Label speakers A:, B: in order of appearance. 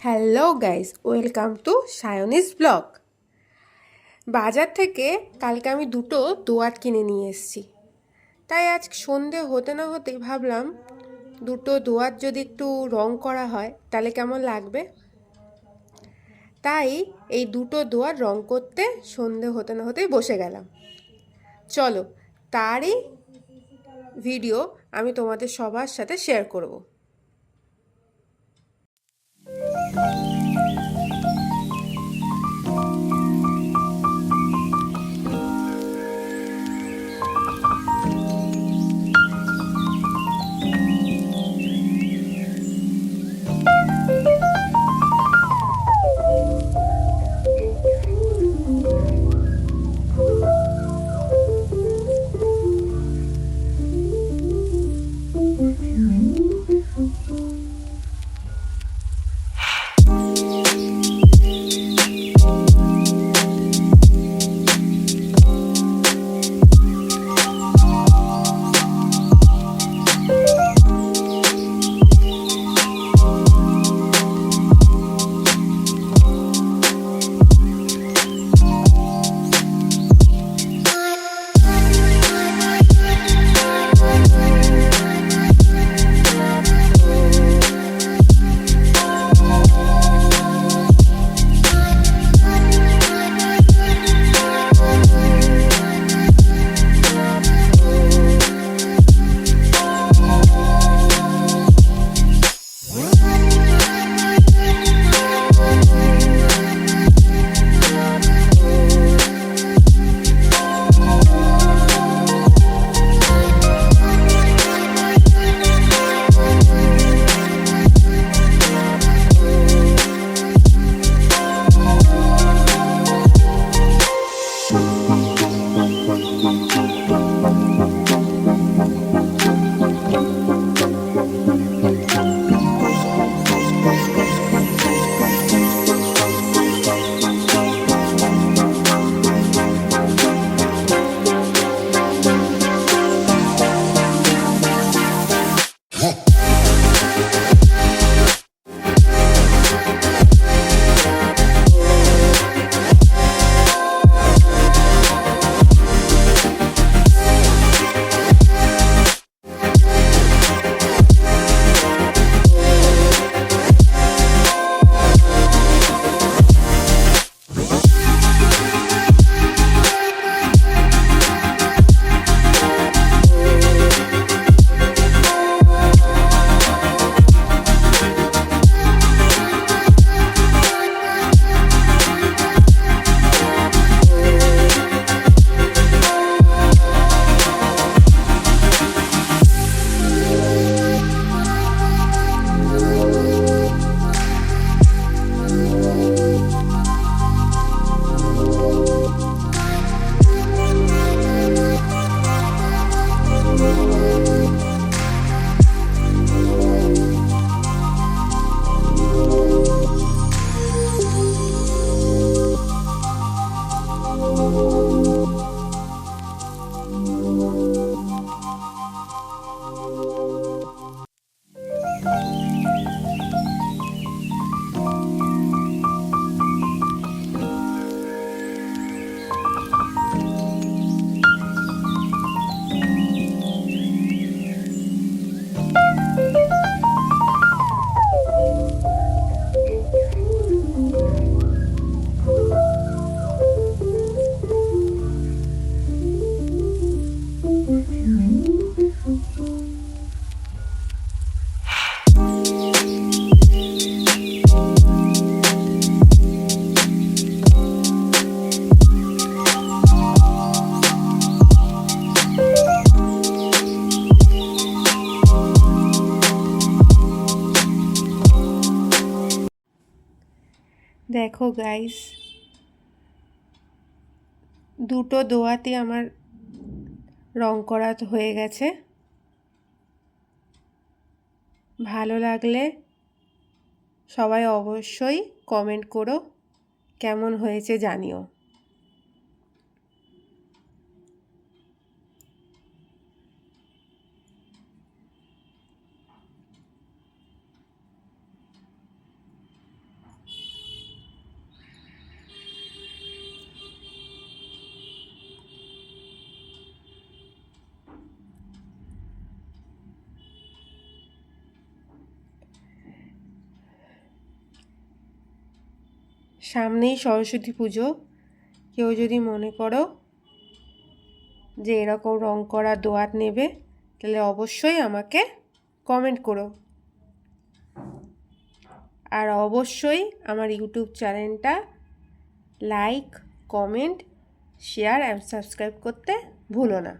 A: Hello guys, welcome to Sayani's blog. বাজার থেকে কালকে আমি দুটো দোয়াত কিনে নিয়ে এসেছি। তাই আজ সন্ধে হতে না হতেই ভাবলাম, দুটো দোয়াত যদি একটু রং করা হয়, তাহলে কেমন লাগবে? তাই এই দুটো দোয়ার রং করতে সন্ধে হতে না হতেই বসে গেলাম। চলো, তারই ভিডিও আমি তোমাদের সবার সাথে শেয়ার করব। thank you দেখো গাইস দুটো দোয়াতে আমার রং করা হয়ে গেছে। ভালো লাগলে সবাই অবশ্যই কমেন্ট করো। কেমন হয়েছে জানিও। সামনেই সরস্বতী পুজো। কেউ যদি মনে করো যে এরকম রং করা দোয়াত নেবে, তাহলে অবশ্যই আমাকে কমেন্ট করো। আর অবশ্যই আমার ইউটিউব চ্যানেলটা like comment share and subscribe করতে ভুলো না।